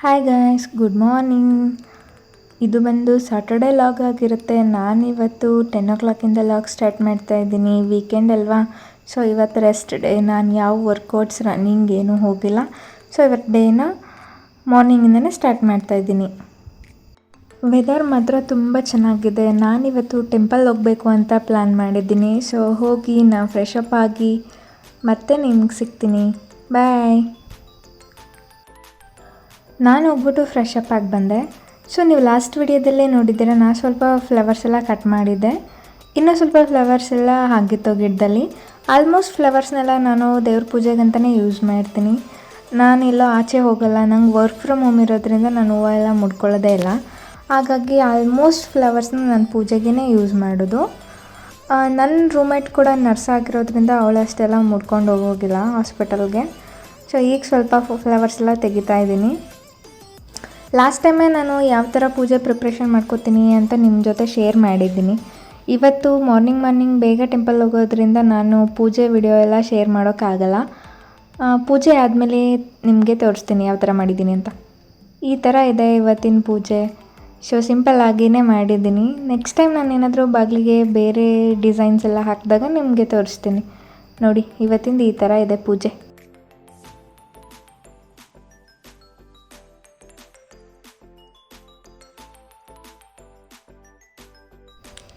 Hi guys good morning ಇದು ಬಂದು Saturday log ಆಗಿರುತ್ತೆ. ನಾನಿವತ್ತು ಟೆನ್ ಓ ಕ್ಲಾಕಿಂದ ಲಾಗ್ ಸ್ಟಾರ್ಟ್ ಮಾಡ್ತಾ ಇದ್ದೀನಿ. ವೀಕೆಂಡ್ ಅಲ್ವಾ? ಸೊ ಇವತ್ತು ರೆಸ್ಟ್ ಡೇ ನಾನು ಯಾವ ವರ್ಕೌಟ್ಸ್ ರನ್ನಿಂಗ್ ಏನೂ ಹೋಗಿಲ್ಲ. ಸೊ ಇವತ್ತು ಡೇನ ಮಾರ್ನಿಂಗಿಂದನೇ ಸ್ಟಾರ್ಟ್ ಮಾಡ್ತಾ ಇದ್ದೀನಿ. ವೆದರ್ ಮಾತ್ರ ತುಂಬ ಚೆನ್ನಾಗಿದೆ. ನಾನಿವತ್ತು ಟೆಂಪಲ್ ಹೋಗಬೇಕು ಅಂತ ಪ್ಲ್ಯಾನ್ ಮಾಡಿದ್ದೀನಿ. ಸೊ ಹೋಗಿ, ನಾನು ಫ್ರೆಶ್ ಅಪ್ ಆಗಿ ಮತ್ತೆ ನಿಮ್ಗೆ ಸಿಗ್ತೀನಿ. ಬಾಯ್ ನಾನು ಹೋಗ್ಬಿಟ್ಟು ಫ್ರೆಶ್ ಅಪ್ ಆಗಿ ಬಂದೆ. ಸೊ ನೀವು ಲಾಸ್ಟ್ ವಿಡಿಯೋದಲ್ಲೇ ನೋಡಿದ್ದೀರ ನಾನು ಸ್ವಲ್ಪ ಫ್ಲವರ್ಸ್ ಎಲ್ಲ ಕಟ್ ಮಾಡಿದ್ದೆ. ಇನ್ನೂ ಸ್ವಲ್ಪ ಫ್ಲವರ್ಸ್ ಎಲ್ಲ ಆಗಿತ್ತು ಗಿಡದಲ್ಲಿ ಆಲ್ಮೋಸ್ಟ್ ಫ್ಲವರ್ಸ್ನೆಲ್ಲ ನಾನು ದೇವ್ರ ಪೂಜೆಗಂತಲೇ ಯೂಸ್ ಮಾಡ್ತೀನಿ. ನಾನು ಎಲ್ಲೋ ಆಚೆ ಹೋಗಲ್ಲ, ನಂಗೆ ವರ್ಕ್ ಫ್ರಮ್ ಹೋಮ್ ಇರೋದ್ರಿಂದ ನಾನು ಹೂವು ಎಲ್ಲ ಮುಡ್ಕೊಳ್ಳೋದೇ ಇಲ್ಲ. ಹಾಗಾಗಿ ಆಲ್ಮೋಸ್ಟ್ ಫ್ಲವರ್ಸ್ನ ನಾನು ಪೂಜೆಗೇ ಯೂಸ್ ಮಾಡೋದು. ನನ್ನ ರೂಮೇಟ್ ಕೂಡ ನರ್ಸ್ ಆಗಿರೋದ್ರಿಂದ ಅವಳು ಅಷ್ಟೆಲ್ಲ ಮುಡ್ಕೊಂಡು ಹೋಗೋಗಿಲ್ಲ ಹಾಸ್ಪಿಟಲ್ಗೆ ಸೊ ಈಗ ಸ್ವಲ್ಪ ಫ್ಲವರ್ಸ್ ಎಲ್ಲ ತೆಗಿತಾ ಇದ್ದೀನಿ. ಲಾಸ್ಟ್ ಟೈಮೇ ನಾನು ಯಾವ ಥರ ಪೂಜೆ ಪ್ರಿಪ್ರೇಷನ್ ಮಾಡ್ಕೋತೀನಿ ಅಂತ ನಿಮ್ಮ ಜೊತೆ ಶೇರ್ ಮಾಡಿದ್ದೀನಿ. ಇವತ್ತು ಮಾರ್ನಿಂಗ್ ಮಾರ್ನಿಂಗ್ ಬೇಗ ಟೆಂಪಲ್ ಹೋಗೋದ್ರಿಂದ ನಾನು ಪೂಜೆ ವಿಡಿಯೋ ಎಲ್ಲ ಶೇರ್ ಮಾಡೋಕ್ಕಾಗಲ್ಲ. ಪೂಜೆ ಆದಮೇಲೆ ನಿಮಗೆ ತೋರಿಸ್ತೀನಿ ಯಾವ ಥರ ಮಾಡಿದ್ದೀನಿ ಅಂತ. ಈ ಥರ ಇದೆ ಇವತ್ತಿನ ಪೂಜೆ. ಸೊ ಸಿಂಪಲ್ ಆಗಿಯೇ ಮಾಡಿದ್ದೀನಿ. ನೆಕ್ಸ್ಟ್ ಟೈಮ್ ನಾನು ಏನಾದರೂ ಬಾಗಿಲಿಗೆ ಬೇರೆ ಡಿಸೈನ್ಸ್ ಎಲ್ಲ ಹಾಕಿದಾಗ ನಿಮಗೆ ತೋರಿಸ್ತೀನಿ. ನೋಡಿ, ಇವತ್ತಿಂದ ಈ ಥರ ಇದೆ ಪೂಜೆ.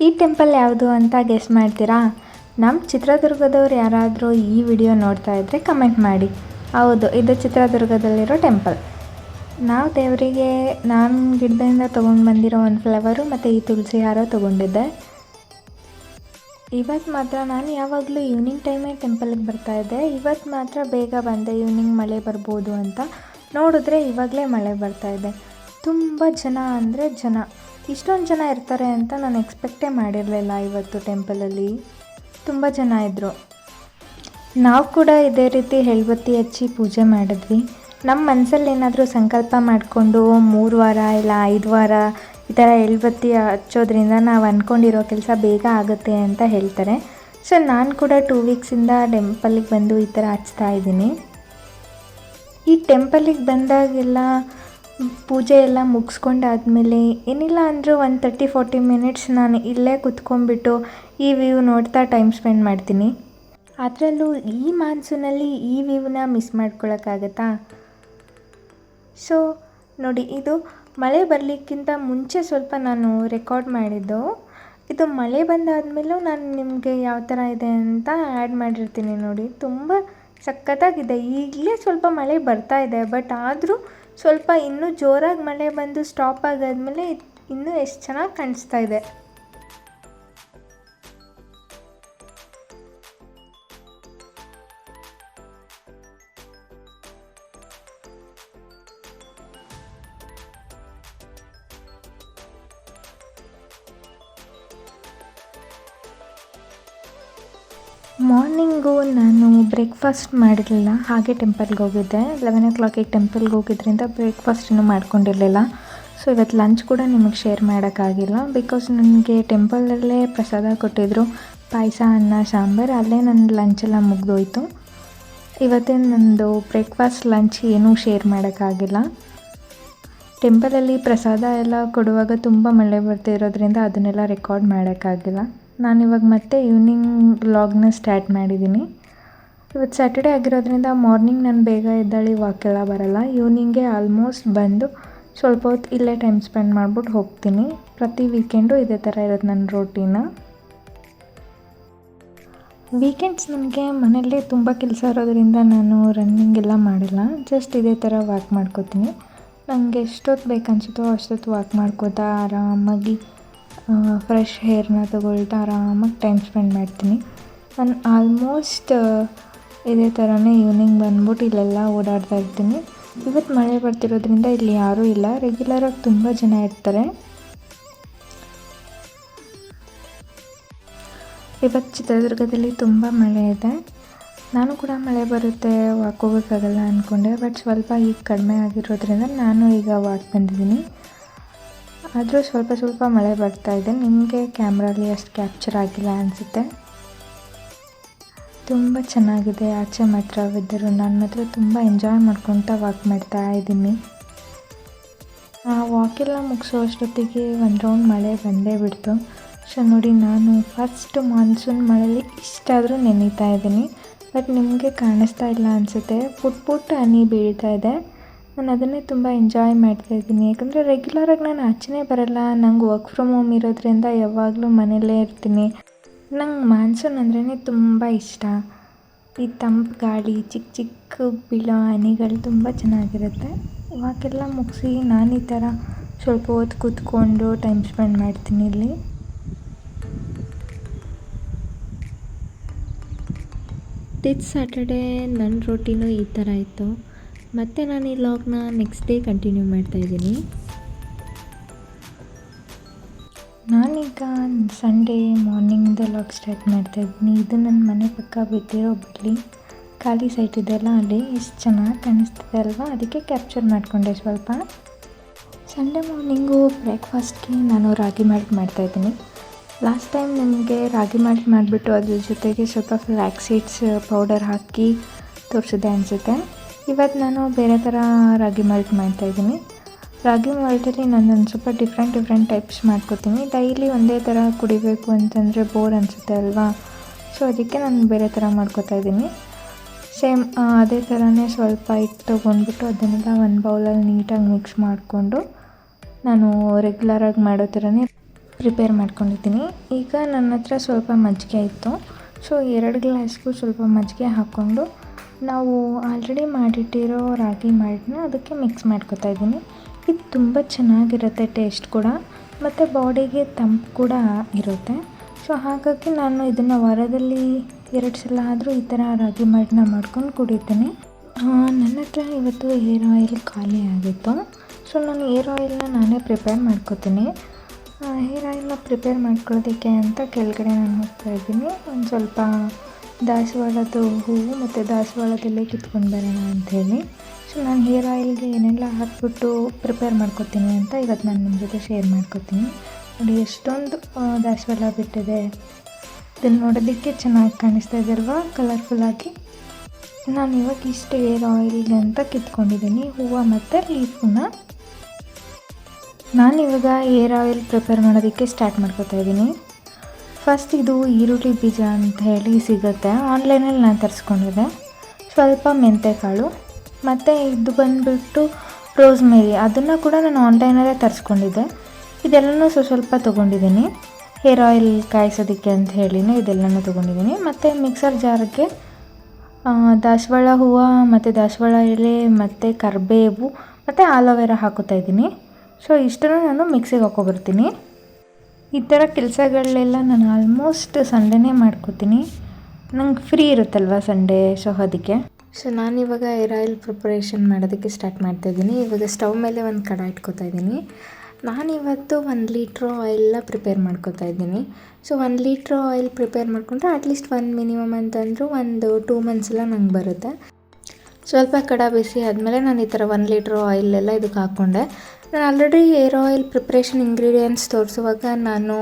ಈ ಟೆಂಪಲ್ ಯಾವುದು ಅಂತ ಗೆಸ್ ಮಾಡ್ತೀರಾ? ನಮ್ಮ ಚಿತ್ರದುರ್ಗದವ್ರು ಯಾರಾದರೂ ಈ ವಿಡಿಯೋ ನೋಡ್ತಾ ಇದ್ದರೆ ಕಮೆಂಟ್ ಮಾಡಿ. ಹೌದು, ಇದು ಚಿತ್ರದುರ್ಗದಲ್ಲಿರೋ ಟೆಂಪಲ್. ನಾವು ದೇವರಿಗೆ, ನಾನು ಗಿಡದಿಂದ ತೊಗೊಂಡು ಬಂದಿರೋ ಒಂದು ಫ್ಲವರು ಮತ್ತು ಈ ತುಳಸಿ ಹಾರ ತೊಗೊಂಡಿದ್ದೆ. ಇವತ್ತು ಮಾತ್ರ ನಾನು ಯಾವಾಗಲೂ ಈವ್ನಿಂಗ್ ಟೈಮೇ ಟೆಂಪಲ್ಗೆ ಬರ್ತಾ ಇದ್ದೆ. ಇವತ್ತು ಮಾತ್ರ ಬೇಗ ಬಂದೆ, ಈವ್ನಿಂಗ್ ಮಳೆ ಬರ್ಬೋದು ಅಂತ. ನೋಡಿದ್ರೆ ಇವಾಗಲೇ ಮಳೆ ಬರ್ತಾ ಇದೆ. ತುಂಬ ಜನ ಅಂದರೆ ಜನ. ಇಷ್ಟೊಂದು ಜನ ಇರ್ತಾರೆ ಅಂತ ನಾನು ಎಕ್ಸ್ಪೆಕ್ಟೇ ಮಾಡಿರಲಿಲ್ಲ ಇವತ್ತು ಟೆಂಪಲಲ್ಲಿ ತುಂಬ ಜನ ಇದ್ದರು ನಾವು ಕೂಡ ಇದೇ ರೀತಿ ಹೆಳ್ಬತ್ತಿ ಹಚ್ಚಿ ಪೂಜೆ ಮಾಡಿದ್ವಿ. ನಮ್ಮ ಮನಸ್ಸಲ್ಲಿ ಏನಾದರೂ ಸಂಕಲ್ಪ ಮಾಡಿಕೊಂಡು ಮೂರು ವಾರ ಇಲ್ಲ ಐದು ವಾರ ಈ ಥರ ಎಳ್ಬತ್ತಿ ಹಚ್ಚೋದ್ರಿಂದ ನಾವು ಅಂದ್ಕೊಂಡಿರೋ ಕೆಲಸ ಬೇಗ ಆಗುತ್ತೆ ಅಂತ ಹೇಳ್ತಾರೆ. ಸೊ ನಾನು ಕೂಡ ಟೂ ವೀಕ್ಸಿಂದ ಟೆಂಪಲಿಗೆ ಬಂದು ಈ ಥರ ಹಚ್ತಾ ಇದ್ದೀನಿ. ಈ ಟೆಂಪಲಿಗೆ ಬಂದಾಗೆಲ್ಲ ಪೂಜೆ ಎಲ್ಲ ಮುಗಿಸ್ಕೊಂಡಾದ್ಮೇಲೆ ಏನಿಲ್ಲ ಅಂದರೂ ಒಂದು ತರ್ಟಿ ಫೋರ್ಟಿ ಮಿನಿಟ್ಸ್ ನಾನು ಇಲ್ಲೇ ಕುತ್ಕೊಂಡ್ಬಿಟ್ಟು ಈ ವ್ಯೂ ನೋಡ್ತಾ ಟೈಮ್ ಸ್ಪೆಂಡ್ ಮಾಡ್ತೀನಿ. ಅದರಲ್ಲೂ ಈ ಮಾನ್ಸೂನಲ್ಲಿ ಈ ವ್ಯೂನ ಮಿಸ್ ಮಾಡ್ಕೊಳಕ್ಕಾಗತ್ತಾ? ಸೊ ನೋಡಿ, ಇದು ಮಳೆ ಬರಲಿಕ್ಕಿಂತ ಮುಂಚೆ ಸ್ವಲ್ಪ ನಾನು ರೆಕಾರ್ಡ್ ಮಾಡಿದ್ದು. ಇದು ಮಳೆ ಬಂದಾದಮೇಲೂ ನಾನು ನಿಮಗೆ ಯಾವ ಥರ ಇದೆ ಅಂತ ಆ್ಯಡ್ ಮಾಡಿರ್ತೀನಿ ನೋಡಿ. ತುಂಬ ಸಖತ್ತಾಗಿದೆ. ಈಗಲೇ ಸ್ವಲ್ಪ ಮಳೆ ಬರ್ತಾ ಇದೆ ಬಟ್ ಆದರೂ ಸ್ವಲ್ಪ ಇನ್ನೂ ಜೋರಾಗಿ ಮಳೆ ಬಂದು ಸ್ಟಾಪ್ ಆಗಾದ್ಮೇಲೆ ಇನ್ನೂ ಎಷ್ಟು ಚೆನ್ನಾಗಿ ಕಾಣಿಸ್ತಾ ಇದೆ. ಬ್ರೇಕ್ಫಾಸ್ಟ್ ಮಾಡಿರಲಿಲ್ಲ, ಹಾಗೆ ಟೆಂಪಲ್ಗೆ ಹೋಗಿದ್ದೆ. ಲೆವೆನ್ ಓ ಕ್ಲಾಕಿಗೆ ಟೆಂಪಲ್ಗೆ ಹೋಗಿದ್ದರಿಂದ ಬ್ರೇಕ್ಫಾಸ್ಟ್ ಇನ್ನೂ ಮಾಡ್ಕೊಂಡಿರಲಿಲ್ಲ. ಸೊ ಇವತ್ತು ಲಂಚ್ ಕೂಡ ನಿಮಗೆ ಶೇರ್ ಮಾಡೋಕ್ಕಾಗಿಲ್ಲ. ಬಿಕಾಸ್ ನನಗೆ ಟೆಂಪಲಲ್ಲೇ ಪ್ರಸಾದ ಕೊಟ್ಟಿದ್ದರು ಪಾಯಸ, ಅನ್ನ, ಸಾಂಬಾರು, ಅಲ್ಲೇ ನನ್ನ ಲಂಚೆಲ್ಲ ಮುಗಿದೋಯ್ತು. ಇವತ್ತೇ ನನ್ನದು ಬ್ರೇಕ್ಫಾಸ್ಟ್ ಲಂಚ್ ಏನೂ ಶೇರ್ ಮಾಡೋಕ್ಕಾಗಿಲ್ಲ. ಟೆಂಪಲಲ್ಲಿ ಪ್ರಸಾದ ಎಲ್ಲ ಕೊಡುವಾಗ ತುಂಬ ಮಳೆ ಬರ್ತಿರೋದ್ರಿಂದ ಅದನ್ನೆಲ್ಲ ರೆಕಾರ್ಡ್ ಮಾಡೋಕ್ಕಾಗಿಲ್ಲ. ನಾನಿವಾಗ ಮತ್ತೆ ಈವ್ನಿಂಗ್ ವ್ಲಾಗ್ನ ಸ್ಟಾರ್ಟ್ ಮಾಡಿದ್ದೀನಿ. ಇವತ್ತು ಸ್ಯಾಟರ್ಡೇ ಆಗಿರೋದ್ರಿಂದ ಮಾರ್ನಿಂಗ್ ನಾನು ಬೇಗ ಎದ್ದಾಳಿ ವಾಕೆಲ್ಲ ಬರಲ್ಲ. ಈವ್ನಿಂಗೆ ಆಲ್ಮೋಸ್ಟ್ ಬಂದು ಸ್ವಲ್ಪ ಹೊತ್ತು ಇಲ್ಲೇ ಟೈಮ್ ಸ್ಪೆಂಡ್ ಮಾಡ್ಬಿಟ್ಟು ಹೋಗ್ತೀನಿ. ಪ್ರತಿ ವೀಕೆಂಡು ಇದೇ ಥರ ಇರೋದು ನನ್ನ ರೋಟೀನ ವೀಕೆಂಡ್ಸ್ ನನಗೆ ಮನೆಯಲ್ಲೇ ತುಂಬ ಕೆಲಸ ಇರೋದ್ರಿಂದ ನಾನು ರನ್ನಿಂಗ್ ಎಲ್ಲ ಮಾಡಿಲ್ಲ. ಜಸ್ಟ್ ಇದೇ ಥರ ವಾಕ್ ಮಾಡ್ಕೋತೀನಿ. ನನಗೆ ಎಷ್ಟೊತ್ತು ಬೇಕನ್ಸುತ್ತೋ ಅಷ್ಟೊತ್ತು ವಾಕ್ ಮಾಡ್ಕೋತಾ ಆರಾಮಾಗಿ ಫ್ರೆಶ್ ಹೇರ್ನ ತಗೊಳ್ತಾ ಆರಾಮಾಗಿ ಟೈಮ್ ಸ್ಪೆಂಡ್ ಮಾಡ್ತೀನಿ. ನಾನು ಆಲ್ಮೋಸ್ಟ್ ಇದೇ ಥರನೇ ಈವ್ನಿಂಗ್ ಬಂದ್ಬಿಟ್ಟು ಇಲ್ಲೆಲ್ಲ ಓಡಾಡ್ತಾ ಇರ್ತೀನಿ. ಇವತ್ತು ಮಳೆ ಬರ್ತಿರೋದ್ರಿಂದ ಇಲ್ಲಿ ಯಾರೂ ಇಲ್ಲ. ರೆಗ್ಯುಲರಾಗಿ ತುಂಬ ಜನ ಇರ್ತಾರೆ. ಇವತ್ತು ಚಿತ್ರದುರ್ಗದಲ್ಲಿ ತುಂಬ ಮಳೆ ಇದೆ. ನಾನು ಕೂಡ ಮಳೆ ಬರುತ್ತೆ ವಾಕ್ ಹೋಗೋಕ್ಕಾಗಲ್ಲ ಅಂದ್ಕೊಂಡೆ ಬಟ್ ಸ್ವಲ್ಪ ಈಗ ಕಡಿಮೆ ಆಗಿರೋದ್ರಿಂದ ನಾನು ಈಗ ವಾಕ್ ಬಂದಿದ್ದೀನಿ. ಆದರೂ ಸ್ವಲ್ಪ ಸ್ವಲ್ಪ ಮಳೆ ಬರ್ತಾ ಇದೆ. ನಿಮಗೆ ಕ್ಯಾಮ್ರಲ್ಲಿ ಅಷ್ಟು ಕ್ಯಾಪ್ಚರ್ ಆಗಿಲ್ಲ ಅನಿಸುತ್ತೆ? ತುಂಬ ಚೆನ್ನಾಗಿದೆ. ಆಚೆ ಮಾತ್ರ ವೆದರು ನಾನು ಮಾತ್ರ ತುಂಬ ಎಂಜಾಯ್ ಮಾಡ್ಕೊತ ವಾಕ್ ಮಾಡ್ತಾ ಇದ್ದೀನಿ. ಆ ವಾಕೆಲ್ಲ ಮುಗಿಸೋ ಅಷ್ಟೊತ್ತಿಗೆ ಒಂದು ರೌಂಡ್ ಮಳೆ ಬಂದೇ ಬಿಡ್ತು. ಸೊ, ನೋಡಿ, ನಾನು ಫಸ್ಟ್ ಮಾನ್ಸೂನ್ ಮಳೆಯಲ್ಲಿ ಇಷ್ಟಾದರೂ ನೆನೀತಾ ಇದ್ದೀನಿ. ಬಟ್ ನಿಮಗೆ ಕಾಣಿಸ್ತಾ ಇಲ್ಲ ಅನಿಸುತ್ತೆ. ಪುಟ್ ಪುಟ್ ಹನಿ ಬೀಳ್ತಾ ಇದೆ. ನಾನು ಅದನ್ನೇ ತುಂಬ ಎಂಜಾಯ್ ಮಾಡ್ತಾ ಇದ್ದೀನಿ. ಯಾಕಂದರೆ ರೆಗ್ಯುಲರಾಗಿ ನಾನು ಆಚೆನೇ ಬರಲ್ಲ. ನಂಗೆ ವರ್ಕ್ ಫ್ರಮ್ ಹೋಮ್ ಇರೋದ್ರಿಂದ ಯಾವಾಗಲೂ ಮನೆಯಲ್ಲೇ ಇರ್ತೀನಿ. ನಂಗೆ ಮಾನ್ಸೂನ್ ಅಂದ್ರೇ ತುಂಬ ಇಷ್ಟ. ಈ ತಂಪು ಗಾಳಿ ಚಿಕ್ಕ ಚಿಕ್ಕ ಬೀಳೋ ಹನಿಗಳು ತುಂಬ ಚೆನ್ನಾಗಿರುತ್ತೆ. ಇವಾಗೆಲ್ಲ ಮುಗಿಸಿ ನಾನು ಈ ಥರ ಸ್ವಲ್ಪ ಹೊತ್ತು ಕೂತ್ಕೊಂಡು ಟೈಮ್ ಸ್ಪೆಂಡ್ ಮಾಡ್ತೀನಿ ಇಲ್ಲಿ. ಟಿತ್ ಸ್ಯಾಟರ್ಡೇ ನನ್ನ ರೊಟೀನು ಈ ಥರ ಇತ್ತು. ಮತ್ತು ನಾನು ಈ ಲಾಗ್ನ ನೆಕ್ಸ್ಟ್ ಡೇ ಕಂಟಿನ್ಯೂ ಮಾಡ್ತಾಯಿದ್ದೀನಿ ನಾನೀಗ ಸಂಡೇ ಮಾರ್ನಿಂಗಿಂದ ಲಾಗ್ ಸ್ಟಾರ್ಟ್ ಮಾಡ್ತಾ ಇದ್ದೀನಿ. ಇದು ನನ್ನ ಮನೆ ಪಕ್ಕ ಬಿಟ್ಟಿರೋ ಬಿಡ್ಲಿ ಖಾಲಿ ಸೈಟ್ ಇದೆಯಲ್ಲ ಅಲ್ಲಿ ಎಷ್ಟು ಚೆನ್ನಾಗಿ ಕಾಣಿಸ್ತಿದೆ ಅಲ್ವಾ? ಅದಕ್ಕೆ ಕ್ಯಾಪ್ಚರ್ ಮಾಡಿಕೊಂಡೆ ಸ್ವಲ್ಪ. ಸಂಡೇ ಮಾರ್ನಿಂಗು ಬ್ರೇಕ್ಫಾಸ್ಟ್ಗೆ ನಾನು ರಾಗಿ ಮಾಲ್ಟ್ ಮಾಡ್ತಾಯಿದ್ದೀನಿ ಲಾಸ್ಟ್ ಟೈಮ್ ನನಗೆ ರಾಗಿ ಮಾಲ್ಟ್ ಮಾಡಿಬಿಟ್ಟು ಅದ್ರ ಜೊತೆಗೆ ಸ್ವಲ್ಪ ಫ್ಲ್ಯಾಕ್ ಸೀಡ್ಸ್ ಪೌಡರ್ ಹಾಕಿ ತೋರಿಸಿದೆ ಅನಿಸುತ್ತೆ. ಇವತ್ತು ನಾನು ಬೇರೆ ಥರ ರಾಗಿ ಮಾಲ್ಟ್ ಮಾಡ್ತಾಯಿದ್ದೀನಿ ರಾಗಿ ಮಾಲ್ಟಲ್ಲಿ ನಾನು ಒಂದು ಸ್ವಲ್ಪ ಡಿಫ್ರೆಂಟ್ ಡಿಫ್ರೆಂಟ್ ಟೈಪ್ಸ್ ಮಾಡ್ಕೋತೀನಿ. ಡೈಲಿ ಒಂದೇ ಥರ ಕುಡಿಬೇಕು ಅಂತಂದರೆ ಬೋರ್ ಅನಿಸುತ್ತೆ ಅಲ್ವಾ? ಸೊ ಅದಕ್ಕೆ ನಾನು ಬೇರೆ ಥರ ಮಾಡ್ಕೋತಾ ಇದ್ದೀನಿ. ಸೇಮ್ ಅದೇ ಥರನೇ ಸ್ವಲ್ಪ ಹಿಟ್ಟು ತೊಗೊಂಡ್ಬಿಟ್ಟು ಅದನ್ನೆಲ್ಲ ಒಂದು ಬೌಲಲ್ಲಿ ನೀಟಾಗಿ ಮಿಕ್ಸ್ ಮಾಡಿಕೊಂಡು ನಾನು ರೆಗ್ಯುಲರಾಗಿ ಮಾಡೋ ಥರನೇ ಪ್ರಿಪೇರ್ ಮಾಡ್ಕೊಂಡಿದ್ದೀನಿ. ಈಗ ನನ್ನ ಹತ್ರ ಸ್ವಲ್ಪ ಮಜ್ಜಿಗೆ ಇತ್ತು. ಸೊ ಎರಡು ಗ್ಲಾಸ್ಗೂ ಸ್ವಲ್ಪ ಮಜ್ಜಿಗೆ ಹಾಕ್ಕೊಂಡು ನಾವು ಆಲ್ರೆಡಿ ಮಾಡಿಟ್ಟಿರೋ ರಾಗಿ ಮಾಡಿನ ಅದಕ್ಕೆ ಮಿಕ್ಸ್ ಮಾಡ್ಕೊತಾ ಇದ್ದೀನಿ. ಇದು ತುಂಬ ಚೆನ್ನಾಗಿರುತ್ತೆ ಟೇಸ್ಟ್ ಕೂಡ, ಮತ್ತು ಬಾಡಿಗೆ ತಂಪು ಕೂಡ ಇರುತ್ತೆ. ಸೊ ಹಾಗಾಗಿ ನಾನು ಇದನ್ನು ವಾರದಲ್ಲಿ ಎರಡು ಸಲ ಆದರೂ ಈ ಥರ ರಾಗಿ ಮಾಡಿನ ಮಾಡ್ಕೊಂಡು ಕುಡಿತೀನಿ. ನನ್ನ ಹತ್ರ ಇವತ್ತು ಏರ್ ಆಯಿಲ್ ಖಾಲಿ ಆಗಿತ್ತು. ಸೊ ನಾನು ಏರ್ ಆಯಿಲ್ನ ನಾನೇ ಪ್ರಿಪೇರ್ ಮಾಡ್ಕೋತೀನಿ. ಹೇರ್ ಆಯಿಲ್ನ ಪ್ರಿಪೇರ್ ಮಾಡ್ಕೊಳ್ಳೋದಕ್ಕೆ ಅಂತ ಕೆಳಗಡೆ ನಾನು ಹೋಗ್ತಾ ಇದ್ದೀನಿ. ಒಂದು ಸ್ವಲ್ಪ ದಾಸವಾಳದ್ದು ಹೂವು ಮತ್ತು ದಾಸವಾಳದಲ್ಲೇ ಕಿತ್ಕೊಂಡು ಬರೋಣ ಅಂಥೇಳಿ ಸೊ ನಾನು ಹೇರ್ ಆಯಿಲ್ಗೆ ಏನೆಲ್ಲ ಹಾಕಿಬಿಟ್ಟು ಪ್ರಿಪೇರ್ ಮಾಡ್ಕೊತೀನಿ ಅಂತ ಇವತ್ತು ನಾನು ನಿಮ್ಮ ಜೊತೆ ಶೇರ್ ಮಾಡ್ಕೊತೀನಿ. ನೋಡಿ, ಎಷ್ಟೊಂದು ದಾಸವಾಳ ಬಿಟ್ಟಿದೆ. ಇದನ್ನು ನೋಡೋದಕ್ಕೆ ಚೆನ್ನಾಗಿ ಕಾಣಿಸ್ತಾ ಇದೆ ಅಲ್ವಾ? ಕಲರ್ಫುಲ್ಲಾಗಿ ನಾನು ಇವಾಗ ಇಷ್ಟು ಹೇರ್ ಆಯಿಲ್ಗೆ ಅಂತ ಕಿತ್ಕೊಂಡಿದ್ದೀನಿ ಹೂವು ಮತ್ತು ಲೀಫನ್ನ ನಾನಿವಾಗ ಏರ್ ಆಯಿಲ್ ಪ್ರಿಪೇರ್ ಮಾಡೋದಕ್ಕೆ ಸ್ಟಾರ್ಟ್ ಮಾಡ್ಕೋತಾ ಇದ್ದೀನಿ ಫಸ್ಟ್ ಇದು ಈರುಳ್ಳಿ ಬೀಜ ಅಂತ ಹೇಳಿ ಸಿಗುತ್ತೆ. ಆನ್ಲೈನಲ್ಲಿ ನಾನು ತರಿಸ್ಕೊಂಡಿದ್ದೆ. ಸ್ವಲ್ಪ ಮೆಂತೆಕಾಳು. ಮತ್ತು ಇದು ಬಂದುಬಿಟ್ಟು ರೋಸ್ಮೇರಿ. ಅದನ್ನು ಕೂಡ ನಾನು ಆನ್ಲೈನಲ್ಲೇ ತರಿಸ್ಕೊಂಡಿದ್ದೆ. ಇದೆಲ್ಲನೂ ಸ್ವಲ್ಪ ಸ್ವಲ್ಪ ತೊಗೊಂಡಿದ್ದೀನಿ. ಹೇರ್ ಆಯಿಲ್ ಕಾಯಿಸೋದಕ್ಕೆ ಅಂತ ಹೇಳಿನೇ ಇದೆಲ್ಲನೂ ತೊಗೊಂಡಿದ್ದೀನಿ. ಮತ್ತು ಮಿಕ್ಸರ್ ಜಾರ್ಗೆ ದಾಸವಾಳ ಹೂವು, ಮತ್ತು ದಾಸವಾಳ ಎಲೆ, ಮತ್ತು ಕರಿಬೇವು, ಮತ್ತು ಆಲೋವೆರಾ ಹಾಕೋತಾ ಇದ್ದೀನಿ. ಸೊ, ಇಷ್ಟನ್ನು ನಾನು ಮಿಕ್ಸಿಗೆ ಹಾಕೊಬರ್ತೀನಿ ಈ ಥರ ಕೆಲಸಗಳೆಲ್ಲ ನಾನು ಆಲ್ಮೋಸ್ಟ್ ಸಂಡೇನೇ ಮಾಡ್ಕೋತೀನಿ. ನಂಗೆ ಫ್ರೀ ಇರುತ್ತಲ್ವ ಸಂಡೇ, ಸೊ, ಅದಕ್ಕೆ. ಸೊ ನಾನಿವಾಗ ಏರ್ ಆಯಿಲ್ ಪ್ರಿಪರೇಷನ್ ಮಾಡೋದಕ್ಕೆ ಸ್ಟಾರ್ಟ್ ಮಾಡ್ತಾಯಿದ್ದೀನಿ ಇವಾಗ ಸ್ಟವ್ ಮೇಲೆ ಒಂದು ಕಡ ಇಟ್ಕೊತಾ ಇದ್ದೀನಿ. ನಾನಿವತ್ತು ಒಂದು ಲೀಟ್ರ್ ಆಯಿಲ್ನ ಪ್ರಿಪೇರ್ ಮಾಡ್ಕೋತಾ ಇದ್ದೀನಿ. ಸೊ ಒಂದು ಲೀಟ್ರ್ ಆಯಿಲ್ ಪ್ರಿಪೇರ್ ಮಾಡಿಕೊಂಡ್ರೆ ಅಟ್ಲೀಸ್ಟ್ ಒಂದು ಮಿನಿಮಮ್ ಅಂತಂದರೂ ಒಂದು ಟೂ ಮಂತ್ಸ್ ಎಲ್ಲ ನಂಗೆ ಬರುತ್ತೆ. ಸ್ವಲ್ಪ ಕಡ ಬಿಸಿ ಆದಮೇಲೆ ನಾನು ಈ ಥರ ಒಂದು ಲೀಟ್ರ್ ಆಯಿಲ್ ಎಲ್ಲ ಇದಕ್ಕೆ ಹಾಕ್ಕೊಂಡೆ ನಾನು already hair oil preparation ingredients ತೋರಿಸುವಾಗ ನಾನು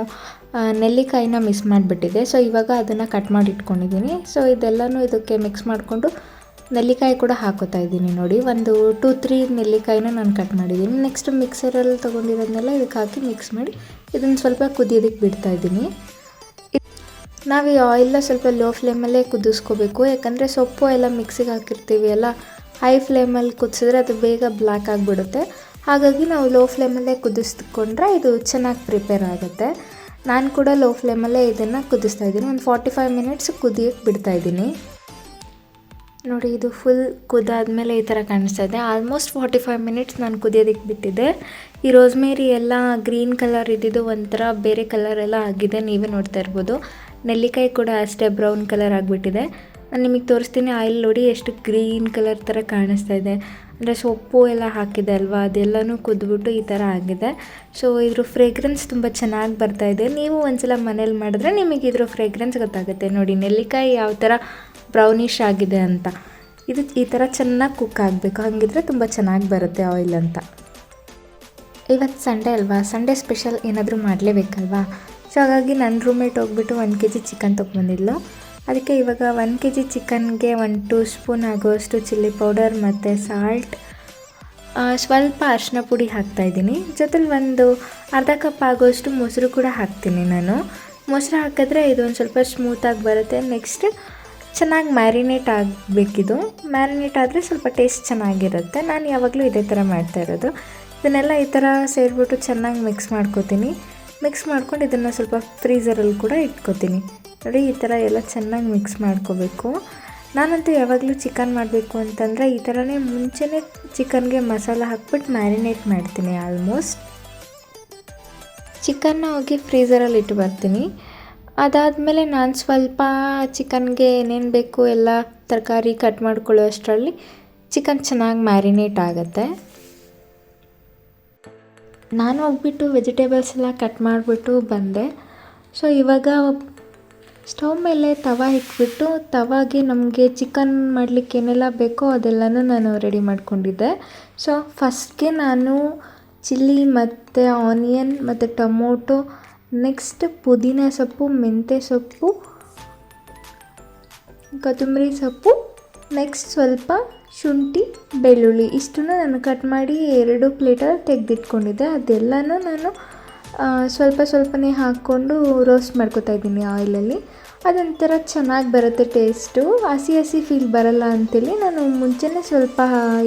ನೆಲ್ಲಿಕಾಯಿನ ಮಿಸ್ ಮಾಡಿಬಿಟ್ಟಿದ್ದೆ. ಸೊ ಇವಾಗ ಅದನ್ನು ಕಟ್ ಮಾಡಿ ಇಟ್ಕೊಂಡಿದ್ದೀನಿ. ಸೊ ಇದೆಲ್ಲನೂ ಇದಕ್ಕೆ ಮಿಕ್ಸ್ ಮಾಡಿಕೊಂಡು ನೆಲ್ಲಿಕಾಯಿ ಕೂಡ ಹಾಕೋತಾ ಇದ್ದೀನಿ ನೋಡಿ. ಒಂದು ಟೂ ತ್ರೀ ನೆಲ್ಲಿಕಾಯಿನ ನಾನು ಕಟ್ ಮಾಡಿದ್ದೀನಿ. ನೆಕ್ಸ್ಟ್ ಮಿಕ್ಸರಲ್ಲಿ ತೊಗೊಂಡಿರೋದನ್ನೆಲ್ಲ ಇದಕ್ಕೆ ಹಾಕಿ ಮಿಕ್ಸ್ ಮಾಡಿ ಇದನ್ನು ಸ್ವಲ್ಪ ಕುದಿಯೋದಕ್ಕೆ ಬಿಡ್ತಾ ಇದ್ದೀನಿ. ನಾವು ಈ ಆಯಿಲ್ನ ಸ್ವಲ್ಪ ಲೋ ಫ್ಲೇಮಲ್ಲೇ ಕುದಿಸ್ಕೋಬೇಕು. ಯಾಕಂದರೆ ಸೊಪ್ಪು ಎಲ್ಲ ಮಿಕ್ಸಿಗೆ ಹಾಕಿರ್ತೀವಿ ಎಲ್ಲ ಹೈ ಫ್ಲೇಮಲ್ಲಿ ಕುದಿಸಿದ್ರೆ ಅದು ಬೇಗ ಬ್ಲ್ಯಾಕ್ ಆಗಿಬಿಡುತ್ತೆ. ಹಾಗಾಗಿ ನಾವು ಲೋ ಫ್ಲೇಮಲ್ಲೇ ಕುದಿಸ್ಕೊಂಡ್ರೆ ಇದು ಚೆನ್ನಾಗಿ ಪ್ರಿಪೇರ್ ಆಗುತ್ತೆ. ನಾನು ಕೂಡ ಲೋ ಫ್ಲೇಮಲ್ಲೇ ಇದನ್ನು ಕುದಿಸ್ತಾ ಇದ್ದೀನಿ. ಒಂದು ಫಾರ್ಟಿ ಫೈವ್ ಮಿನಿಟ್ಸ್ ಕುದಿಯೋಕ್ಕೆ ಬಿಡ್ತಾ ಇದ್ದೀನಿ. ನೋಡಿ, ಇದು ಫುಲ್ ಕುದಾದ್ಮೇಲೆ ಈ ಥರ ಕಾಣಿಸ್ತಾ ಇದೆ. ಆಲ್ಮೋಸ್ಟ್ ಫಾರ್ಟಿ ಫೈವ್ ಮಿನಿಟ್ಸ್ ನಾನು ಕುದಿಯೋದಕ್ಕೆ ಬಿಟ್ಟಿದ್ದೆ. ಈ ರೋಸ್ಮೇರಿ ಎಲ್ಲ ಗ್ರೀನ್ ಕಲರ್ ಇದ್ದಿದ್ದು ಒಂಥರ ಬೇರೆ ಕಲರ್ ಎಲ್ಲ ಆಗಿದೆ, ನೀವೇ ನೋಡ್ತಾ ಇರ್ಬೋದು. ನೆಲ್ಲಿಕಾಯಿ ಕೂಡ ಅಷ್ಟೇ ಬ್ರೌನ್ ಕಲರ್ ಆಗಿಬಿಟ್ಟಿದೆ. ನಾನು ನಿಮಗೆ ತೋರಿಸ್ತೀನಿ ಆಯಿಲ್ ನೋಡಿ ಎಷ್ಟು ಗ್ರೀನ್ ಕಲರ್ ಥರ ಕಾಣಿಸ್ತಾ ಇದೆ. ಅಂದರೆ ಸೊಪ್ಪು ಎಲ್ಲ ಹಾಕಿದೆ ಅಲ್ವಾ, ಅದೆಲ್ಲನೂ ಕುದ್ಬಿಟ್ಟು ಈ ಥರ ಆಗಿದೆ. ಸೊ ಇದ್ರ ಫ್ರೇಗ್ರೆನ್ಸ್ ತುಂಬ ಚೆನ್ನಾಗಿ ಬರ್ತಾ ಇದೆ. ನೀವು ಒಂದ್ಸಲ ಮನೇಲಿ ಮಾಡಿದ್ರೆ ನಿಮಗೆ ಇದ್ರ ಫ್ರೇಗ್ರೆನ್ಸ್ ಗೊತ್ತಾಗುತ್ತೆ. ನೋಡಿ, ನೆಲ್ಲಿಕಾಯಿ ಯಾವ ಥರ ಬ್ರೌನಿಷ್ ಆಗಿದೆ ಅಂತ. ಇದು ಈ ಥರ ಚೆನ್ನಾಗಿ ಕುಕ್ ಆಗಬೇಕು. ಹಾಗಿದ್ರೆ ತುಂಬ ಚೆನ್ನಾಗಿ ಬರುತ್ತೆ ಆಯಿಲ್ ಅಂತ. ಇವತ್ತು ಸಂಡೇ ಅಲ್ವಾ? ಸಂಡೇ ಸ್ಪೆಷಲ್ ಏನಾದರೂ ಮಾಡಲೇಬೇಕಲ್ವಾ? ಸೊ ಹಾಗಾಗಿ ನನ್ನ ರೂಮೇಟ್ ಹೋಗ್ಬಿಟ್ಟು ಒನ್ ಕೆ ಜಿ ಚಿಕನ್ ತೊಗೊಂಡಿದ್ಲು ಅದಕ್ಕೆ ಇವಾಗ ಒನ್ ಕೆ ಜಿ ಚಿಕನ್ಗೆ ಒನ್ ಟೂ ಸ್ಪೂನ್ ಆಗೋಷ್ಟು ಚಿಲ್ಲಿ ಪೌಡರ್ ಮತ್ತು ಸಾಲ್ಟ್ ಸ್ವಲ್ಪ ಅರಿಶಿನ ಪುಡಿ ಹಾಕ್ತಾಯಿದ್ದೀನಿ ಜೊತೆಲಿ ಒಂದು ಅರ್ಧ ಕಪ್ ಆಗೋಷ್ಟು ಮೊಸರು ಕೂಡ ಹಾಕ್ತೀನಿ ನಾನು. ಮೊಸರು ಹಾಕಿದ್ರೆ ಇದೊಂದು ಸ್ವಲ್ಪ ಸ್ಮೂತಾಗಿ ಬರುತ್ತೆ. ನೆಕ್ಸ್ಟ್ ಚೆನ್ನಾಗಿ ಮ್ಯಾರಿನೇಟ್ ಆಗಬೇಕಿದು. ಮ್ಯಾರಿನೇಟ್ ಆದರೆ ಸ್ವಲ್ಪ ಟೇಸ್ಟ್ ಚೆನ್ನಾಗಿರುತ್ತೆ. ನಾನು ಯಾವಾಗಲೂ ಇದೇ ಥರ ಮಾಡ್ತಾ ಇರೋದು. ಇದನ್ನೆಲ್ಲ ಈ ಥರ ಸೇರಿಬಿಟ್ಟು ಚೆನ್ನಾಗಿ ಮಿಕ್ಸ್ ಮಾಡ್ಕೋತೀನಿ. ಮಿಕ್ಸ್ ಮಾಡ್ಕೊಂಡು ಇದನ್ನು ಸ್ವಲ್ಪ ಫ್ರೀಸರಲ್ಲಿ ಕೂಡ ಇಟ್ಕೋತೀನಿ. ನೋಡಿ, ಈ ಥರ ಎಲ್ಲ ಚೆನ್ನಾಗಿ ಮಿಕ್ಸ್ ಮಾಡ್ಕೋಬೇಕು. ನಾನಂತೂ ಯಾವಾಗಲೂ ಚಿಕನ್ ಮಾಡಬೇಕು ಅಂತಂದರೆ ಈ ಥರನೇ ಮುಂಚೆನೇ ಚಿಕನ್ಗೆ ಮಸಾಲ ಹಾಕ್ಬಿಟ್ಟು ಮ್ಯಾರಿನೇಟ್ ಮಾಡ್ತೀನಿ ಆಲ್ಮೋಸ್ಟ್. ಚಿಕನ್ನ ಹೋಗಿ ಫ್ರೀಸರಲ್ಲಿ ಇಟ್ಟು ಬರ್ತೀನಿ. ಅದಾದಮೇಲೆ ನಾನು ಸ್ವಲ್ಪ ಚಿಕನ್ಗೆ ಏನೇನು ಬೇಕು ಎಲ್ಲ ತರಕಾರಿ ಕಟ್ ಮಾಡ್ಕೊಳ್ಳೋ ಅಷ್ಟರಲ್ಲಿ ಚಿಕನ್ ಚೆನ್ನಾಗಿ ಮ್ಯಾರಿನೇಟ್ ಆಗುತ್ತೆ. ನಾನು ಹೋಗ್ಬಿಟ್ಟು ವೆಜಿಟೇಬಲ್ಸ್ ಎಲ್ಲ ಕಟ್ ಮಾಡಿಬಿಟ್ಟು ಬಂದೆ. ಸೊ ಇವಾಗ ಸ್ಟವ್ ಮೇಲೆ ತವ ಇಟ್ಬಿಟ್ಟು ತವಾಗೆ ನಮಗೆ ಚಿಕನ್ ಮಾಡಲಿಕ್ಕೆ ಏನೆಲ್ಲ ಬೇಕೋ ಅದೆಲ್ಲನೂ ನಾನು ರೆಡಿ ಮಾಡ್ಕೊಂಡಿದ್ದೆ. ಸೊ ಫಸ್ಟ್ಗೆ ನಾನು ಚಿಲ್ಲಿ ಮತ್ತು ಆನಿಯನ್ ಮತ್ತು ಟೊಮೊಟೊ ನೆಕ್ಸ್ಟ್ ಪುದೀನ ಸೊಪ್ಪು ಮೆಂತ್ಯ ಸೊಪ್ಪು, ಕೊತ್ತಂಬರಿ ಸೊಪ್ಪು, ನೆಕ್ಸ್ಟ್ ಸ್ವಲ್ಪ ಶುಂಠಿ, ಬೆಳ್ಳುಳ್ಳಿ. ಇಷ್ಟನ್ನು ನಾನು ಕಟ್ ಮಾಡಿ ಎರಡು ಪ್ಲೇಟಲ್ಲಿ ತೆಗೆದಿಟ್ಕೊಂಡಿದ್ದೆ. ಅದೆಲ್ಲನೂ ನಾನು ಸ್ವಲ್ಪ ಸ್ವಲ್ಪನೇ ಹಾಕ್ಕೊಂಡು ರೋಸ್ಟ್ ಮಾಡ್ಕೊತಾ ಇದ್ದೀನಿ ಆಯಿಲಲ್ಲಿ ಅದೊಂಥರ ಚೆನ್ನಾಗಿ ಬರುತ್ತೆ ಟೇಸ್ಟು ಹಸಿ ಹಸಿ ಫೀಲ್ ಬರಲ್ಲ ಅಂತೇಳಿ ನಾನು ಮುಂಚೆನೇ ಸ್ವಲ್ಪ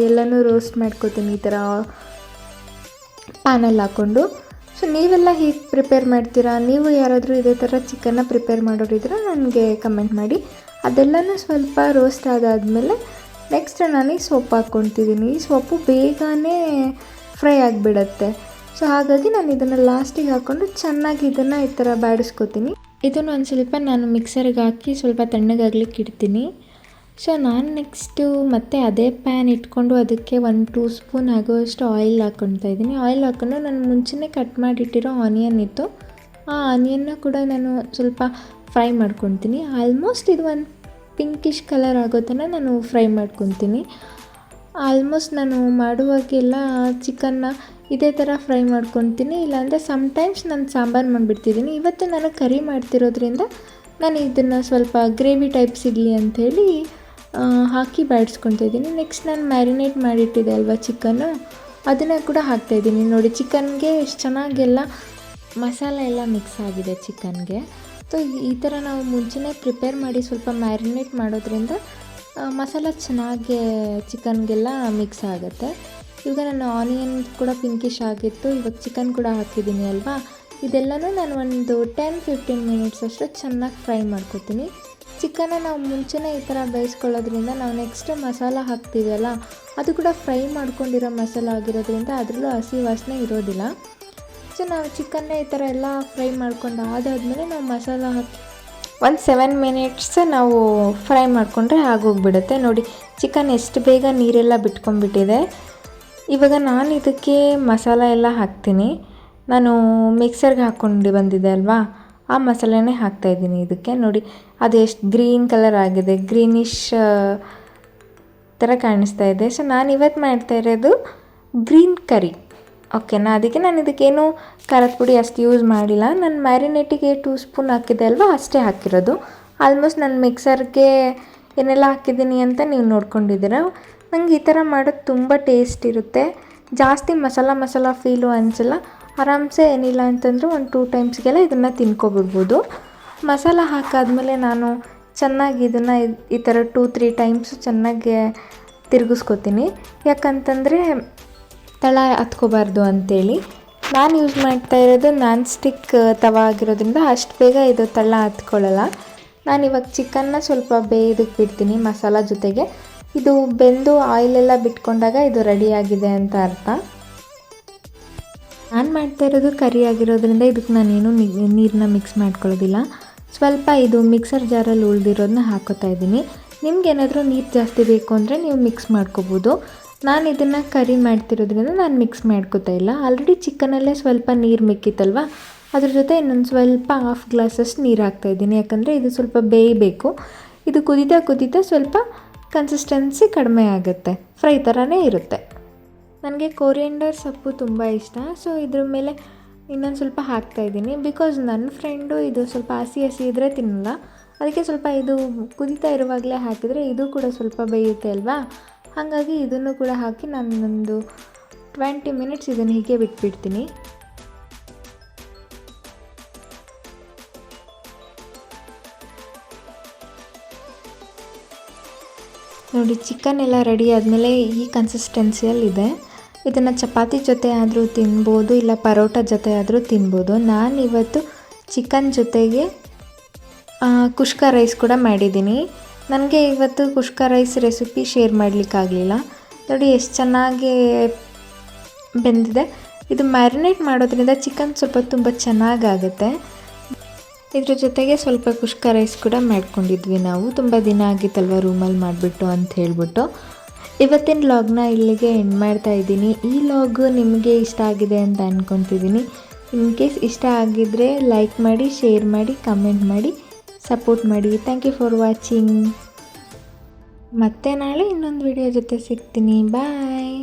ಎಲ್ಲನೂ ರೋಸ್ಟ್ ಮಾಡ್ಕೊತೀನಿ ಈ ಥರ ಪ್ಯಾನಲ್ಲಿ ಹಾಕ್ಕೊಂಡು. ಸೊ ನೀವೆಲ್ಲ ಹೀಗೆ ಪ್ರಿಪೇರ್ ಮಾಡ್ತೀರಾ? ನೀವು ಯಾರಾದರೂ ಇದೇ ಥರ ಚಿಕನ್ನ ಪ್ರಿಪೇರ್ ಮಾಡೋರಿದ್ರೆ ನನಗೆ ಕಮೆಂಟ್ ಮಾಡಿ. ಅದೆಲ್ಲನೂ ಸ್ವಲ್ಪ ರೋಸ್ಟ್ ಆದಾದಮೇಲೆ ನೆಕ್ಸ್ಟ್ ನಾನು ಈ ಸೊಪ್ಪು ಹಾಕ್ಕೊತಿದ್ದೀನಿ ಈ ಸೊಪ್ಪು ಬೇಗನೆ ಫ್ರೈ ಆಗಿಬಿಡತ್ತೆ. ಸೊ ಹಾಗಾಗಿ ನಾನು ಇದನ್ನು ಲಾಸ್ಟಿಗೆ ಹಾಕ್ಕೊಂಡು ಚೆನ್ನಾಗಿ ಇದನ್ನು ಈ ಥರ ಬಾಡಿಸ್ಕೊತೀನಿ. ಇದನ್ನು ಒಂದು ಸ್ವಲ್ಪ ನಾನು ಮಿಕ್ಸರ್ಗೆ ಹಾಕಿ ಸ್ವಲ್ಪ ತಣ್ಣಗಾಗ್ಲಿಕ್ಕೆ ಇಡ್ತೀನಿ ಸೊ ನಾನು ನೆಕ್ಸ್ಟು ಮತ್ತೆ ಅದೇ ಪ್ಯಾನ್ ಇಟ್ಕೊಂಡು ಅದಕ್ಕೆ ಒಂದು ಟೂ ಸ್ಪೂನ್ ಆಗೋಷ್ಟು ಆಯಿಲ್ ಹಾಕ್ಕೊಳ್ತಾ ಇದ್ದೀನಿ. ಆಯಿಲ್ ಹಾಕೊಂಡು ನಾನು ಮುಂಚೆನೇ ಕಟ್ ಮಾಡಿಟ್ಟಿರೋ ಆನಿಯನ್ ಇತ್ತು. ಆ ಆನಿಯನ್ನ ಕೂಡ ನಾನು ಸ್ವಲ್ಪ ಫ್ರೈ ಮಾಡ್ಕೊತೀನಿ. ಆಲ್ಮೋಸ್ಟ್ ಇದು ಒಂದು ಪಿಂಕಿಶ್ ಕಲರ್ ಆಗೋ ತನಕ ನಾನು ಫ್ರೈ ಮಾಡ್ಕೊತೀನಿ. ಆಲ್ಮೋಸ್ಟ್ ನಾನು ಮಾಡುವಾಗೆಲ್ಲ ಚಿಕನ್ನ ಇದೇ ಥರ ಫ್ರೈ ಮಾಡ್ಕೊತೀನಿ. ಇಲ್ಲಾಂದರೆ ಸಮ್ಟೈಮ್ಸ್ ನಾನು ಸಾಂಬಾರು ಮಾಡಿಬಿಡ್ತಿದ್ದೀನಿ. ಇವತ್ತು ನಾನು ಕರಿ ಮಾಡ್ತಿರೋದ್ರಿಂದ ನಾನು ಇದನ್ನು ಸ್ವಲ್ಪ ಗ್ರೇವಿ ಟೈಪ್ ಸಿಗಲಿ ಅಂಥೇಳಿ ಹಾಕಿ ಬಾಡಿಸ್ಕೊತಾ ಇದ್ದೀನಿ. ನೆಕ್ಸ್ಟ್ ನಾನು ಮ್ಯಾರಿನೇಟ್ ಮಾಡಿಟ್ಟಿದ್ದೆ ಅಲ್ವಾ ಚಿಕನ್ನು ಅದನ್ನು ಕೂಡ ಹಾಕ್ತಾಯಿದ್ದೀನಿ ನೋಡಿ ಚಿಕನ್ಗೆ ಎಷ್ಟು ಚೆನ್ನಾಗೆಲ್ಲ ಮಸಾಲೆ ಎಲ್ಲ ಮಿಕ್ಸ್ ಆಗಿದೆ ಚಿಕನ್ಗೆ ಸೊ ಈ ಥರ ನಾವು ಮುಂಚೆನೇ ಪ್ರಿಪೇರ್ ಮಾಡಿ ಸ್ವಲ್ಪ ಮ್ಯಾರಿನೇಟ್ ಮಾಡೋದ್ರಿಂದ ಮಸಾಲ ಚೆನ್ನಾಗಿ ಚಿಕನ್ಗೆಲ್ಲ ಮಿಕ್ಸ್ ಆಗುತ್ತೆ. ಇವಾಗ ನಾನು ಆನಿಯನ್ ಕೂಡ ಪಿಂಕಿಶ್ ಆಗಿತ್ತು. ಇವಾಗ ಚಿಕನ್ ಕೂಡ ಹಾಕಿದ್ದೀನಿ ಅಲ್ವಾ? ಇದೆಲ್ಲನೂ ನಾನು ಒಂದು ಟೆನ್ ಫಿಫ್ಟೀನ್ ಮಿನಿಟ್ಸ್ ಅಷ್ಟು ಚೆನ್ನಾಗಿ ಫ್ರೈ ಮಾಡ್ಕೊತೀನಿ. ಚಿಕನ್ನ ನಾವು ಮುಂಚೆನೇ ಈ ಥರ ಬೇಯಿಸ್ಕೊಳ್ಳೋದ್ರಿಂದ ನಾವು ನೆಕ್ಸ್ಟ್ ಮಸಾಲ ಹಾಕ್ತೀವಲ್ಲ ಅದು ಕೂಡ ಫ್ರೈ ಮಾಡ್ಕೊಂಡಿರೋ ಮಸಾಲ ಆಗಿರೋದ್ರಿಂದ ಅದರಲ್ಲೂ ಹಸಿ ವಾಸನೆ ಇರೋದಿಲ್ಲ. ಸೊ ನಾವು ಚಿಕನ್ನೇ ಈ ಥರ ಎಲ್ಲ ಫ್ರೈ ಮಾಡ್ಕೊಂಡು ಅದಾದಮೇಲೆ ನಾವು ಮಸಾಲ ಹಾಕಿ ಒಂದು ಸೆವೆನ್ ಮಿನಿಟ್ಸ್ ನಾವು ಫ್ರೈ ಮಾಡಿಕೊಂಡ್ರೆ ಆಗೋಗ್ಬಿಡುತ್ತೆ. ನೋಡಿ, ಚಿಕನ್ ಎಷ್ಟು ಬೇಗ ನೀರೆಲ್ಲ ಬಿಟ್ಕೊಂಡ್ಬಿಟ್ಟಿದೆ. ಇವಾಗ ನಾನು ಇದಕ್ಕೆ ಮಸಾಲ ಎಲ್ಲ ಹಾಕ್ತೀನಿ. ನಾನು ಮಿಕ್ಸರ್ಗೆ ಹಾಕ್ಕೊಂಡು ಬಂದಿದ್ದೆ ಅಲ್ವಾ? ಆ ಮಸಾಲೆನೇ ಹಾಕ್ತಾಯಿದ್ದೀನಿ ಇದಕ್ಕೆ. ನೋಡಿ ಅದು ಎಷ್ಟು ಗ್ರೀನ್ ಕಲರ್ ಆಗಿದೆ, ಗ್ರೀನಿಶ್ ಥರ ಕಾಣಿಸ್ತಾ ಇದೆ. ಸೊ ನಾನು ಇವತ್ತು ಮಾಡ್ತಾ ಇರೋದು ಗ್ರೀನ್ ಕರಿ. ಓಕೆನಾ ಅದಕ್ಕೆ ನಾನು ಇದಕ್ಕೇನು ಖಾರದ ಪುಡಿ ಅಷ್ಟು ಯೂಸ್ ಮಾಡಿಲ್ಲ. ನಾನು ಮ್ಯಾರಿನೇಟಿಗೆ ಟೂ ಸ್ಪೂನ್ ಹಾಕಿದೆ ಅಲ್ವಾ, ಅಷ್ಟೇ ಹಾಕಿರೋದು. ಆಲ್ಮೋಸ್ಟ್ ನಾನು ಮಿಕ್ಸರ್ಗೆ ಏನೆಲ್ಲ ಹಾಕಿದ್ದೀನಿ ಅಂತ ನೀವು ನೋಡ್ಕೊಂಡಿದ್ದೀರ. ನಂಗೆ ಈ ಥರ ಮಾಡೋದು ತುಂಬ ಟೇಸ್ಟ್ ಇರುತ್ತೆ. ಜಾಸ್ತಿ ಮಸಾಲ ಮಸಾಲ ಫೀಲು ಅನಿಸಲ್ಲ. ಆರಾಮ್ಸೆ ಏನಿಲ್ಲ ಅಂತಂದರೂ ಒಂದು ಟೂ ಟೈಮ್ಸ್ಗೆಲ್ಲ ಇದನ್ನು ತಿನ್ಕೊಬಿಡ್ಬೋದು. ಮಸಾಲ ಹಾಕಾದಮೇಲೆ ನಾನು ಚೆನ್ನಾಗಿ ಇದನ್ನು ಈ ಥರ ಟೂ ತ್ರೀ ಟೈಮ್ಸ್ ಚೆನ್ನಾಗಿ ತಿರುಗಿಸ್ಕೊತೀನಿ. ಯಾಕಂತಂದರೆ ತಳ ಹತ್ಕೋಬಾರ್ದು ಅಂತೇಳಿ. ನಾನು ಯೂಸ್ ಮಾಡ್ತಾ ಇರೋದು ನಾನ್ ಸ್ಟಿಕ್ ತವ ಆಗಿರೋದ್ರಿಂದ ಅಷ್ಟು ಬೇಗ ಇದು ತಳ ಹತ್ಕೊಳ್ಳಲ್ಲ. ನಾನು ಇವಾಗ ಚಿಕನ್ನ ಸ್ವಲ್ಪ ಬೇಯೋದಕ್ಕೆ ಬಿಡ್ತೀನಿ ಮಸಾಲ ಜೊತೆಗೆ. ಇದು ಬೆಂದು ಆಯಿಲೆಲ್ಲ ಬಿಟ್ಕೊಂಡಾಗ ಇದು ರೆಡಿಯಾಗಿದೆ ಅಂತ ಅರ್ಥ. ನಾನು ಮಾಡ್ತಾ ಇರೋದು ಕರಿ ಆಗಿರೋದ್ರಿಂದ ಇದಕ್ಕೆ ನಾನೇನು ನೀರನ್ನ ಮಿಕ್ಸ್ ಮಾಡ್ಕೊಳ್ಳೋದಿಲ್ಲ. ಸ್ವಲ್ಪ ಇದು ಮಿಕ್ಸರ್ ಜಾರಲ್ಲಿ ಉಳಿದಿರೋದನ್ನ ಹಾಕೋತಾ ಇದ್ದೀನಿ. ನಿಮ್ಗೇನಾದರೂ ನೀರು ಜಾಸ್ತಿ ಬೇಕು ಅಂದರೆ ನೀವು ಮಿಕ್ಸ್ ಮಾಡ್ಕೋಬೋದು. ನಾನು ಇದನ್ನು ಕರಿ ಮಾಡ್ತಿರೋದ್ರಿಂದ ನಾನು ಮಿಕ್ಸ್ ಮಾಡ್ಕೋತಾ ಇಲ್ಲ. ಆಲ್ರೆಡಿ ಚಿಕನಲ್ಲೇ ಸ್ವಲ್ಪ ನೀರು ಮಿಕ್ಕಿತ್ತಲ್ವ? ಅದ್ರ ಜೊತೆ ಇನ್ನೊಂದು ಸ್ವಲ್ಪ ಹಾಫ್ ಗ್ಲಾಸಷ್ಟು ನೀರು ಹಾಕ್ತಾಯಿದ್ದೀನಿ ಯಾಕಂದರೆ ಇದು ಸ್ವಲ್ಪ ಬೇಯಬೇಕು. ಇದು ಕುದೀತಾ ಕುದೀತಾ ಸ್ವಲ್ಪ ಕನ್ಸಿಸ್ಟೆನ್ಸಿ ಕಡಿಮೆ ಆಗುತ್ತೆ. ಫ್ರೈ ಥರನೇ ಇರುತ್ತೆ. ನನಗೆ ಕೋರಿಯಂಡರ್ ಸೊಪ್ಪು ತುಂಬ ಇಷ್ಟ. ಸೊ ಇದ್ರ ಮೇಲೆ ಇನ್ನೊಂದು ಸ್ವಲ್ಪ ಹಾಕ್ತಾಯಿದ್ದೀನಿ ಬಿಕಾಸ್ ನನ್ನ ಫ್ರೆಂಡು ಇದು ಸ್ವಲ್ಪ ಹಸಿ ಹಸಿ ಇದ್ದರೆ ತಿನ್ನಲ್ಲ. ಅದಕ್ಕೆ ಸ್ವಲ್ಪ ಇದು ಕುದೀತಾ ಇರುವಾಗಲೇ ಹಾಕಿದರೆ ಇದು ಕೂಡ ಸ್ವಲ್ಪ ಬೇಯುತ್ತೆ ಅಲ್ವಾ? ಹಾಗಾಗಿ ಇದನ್ನು ಕೂಡ ಹಾಕಿ ನಾನು ಒಂದು ಟ್ವೆಂಟಿ ಮಿನಿಟ್ಸ್ ಇದನ್ನು ಹೀಗೆ ಬಿಟ್ಬಿಡ್ತೀನಿ. ನೋಡಿ ಚಿಕನ್ ಎಲ್ಲ ರೆಡಿ ಆದಮೇಲೆ ಈ ಕನ್ಸಿಸ್ಟೆನ್ಸಿಯಲ್ಲಿದೆ ಇದನ್ನು ಚಪಾತಿ ಜೊತೆ ಆದರೂ ತಿನ್ಬೋದು, ಇಲ್ಲ ಪರೋಟ ಜೊತೆ ಆದರೂ ತಿನ್ಬೋದು. ನಾನು ಇವತ್ತು ಚಿಕನ್ ಜೊತೆಗೆ ಕುಷ್ಕ ರೈಸ್ ಕೂಡ ಮಾಡಿದ್ದೀನಿ. ನನಗೆ ಇವತ್ತು ಕುಷ್ಕ ರೈಸ್ ರೆಸಿಪಿ ಶೇರ್ ಮಾಡಲಿಕ್ಕಾಗಲಿಲ್ಲ ನೋಡಿ ಎಷ್ಟು ಚೆನ್ನಾಗಿ ಬೆಂದಿದೆ. ಇದು ಮ್ಯಾರಿನೇಟ್ ಮಾಡೋದ್ರಿಂದ ಚಿಕನ್ ಸ್ವಲ್ಪ ತುಂಬ ಚೆನ್ನಾಗಾಗುತ್ತೆ. ಇದ್ರ ಜೊತೆಗೆ ಸ್ವಲ್ಪ ಕುಷ್ಕ ರೈಸ್ ಕೂಡ ಮಾಡ್ಕೊಂಡಿದ್ವಿ ನಾವು. ತುಂಬ ದಿನ ಆಗಿತ್ತಲ್ವ ರೂಮಲ್ಲಿ ಮಾಡಿಬಿಟ್ಟು ಅಂತ ಹೇಳ್ಬಿಟ್ಟು. ಇವತ್ತಿನ ಲಾಗ್ನ ಇಲ್ಲಿಗೆ ಎಂಡ್ ಮಾಡ್ತಾ ಇದ್ದೀನಿ. ಈ ಲಾಗ್ ನಿಮಗೆ ಇಷ್ಟ ಆಗಿದೆ ಅಂತ ಅಂದ್ಕೊತಿದ್ದೀನಿ ಇನ್ ಕೇಸ್ ಇಷ್ಟ ಆಗಿದ್ದರೆ ಲೈಕ್ ಮಾಡಿ ಶೇರ್ ಮಾಡಿ ಕಮೆಂಟ್ ಮಾಡಿ ಸಪೋರ್ಟ್ ಮಾಡಿ. ಥ್ಯಾಂಕ್ ಯು ಫಾರ್ ವಾಚಿಂಗ್ ಮತ್ತೆ ನಾಳೆ ಇನ್ನೊಂದು ವಿಡಿಯೋ ಜೊತೆ ಸಿಗ್ತೀನಿ. ಬಾಯ್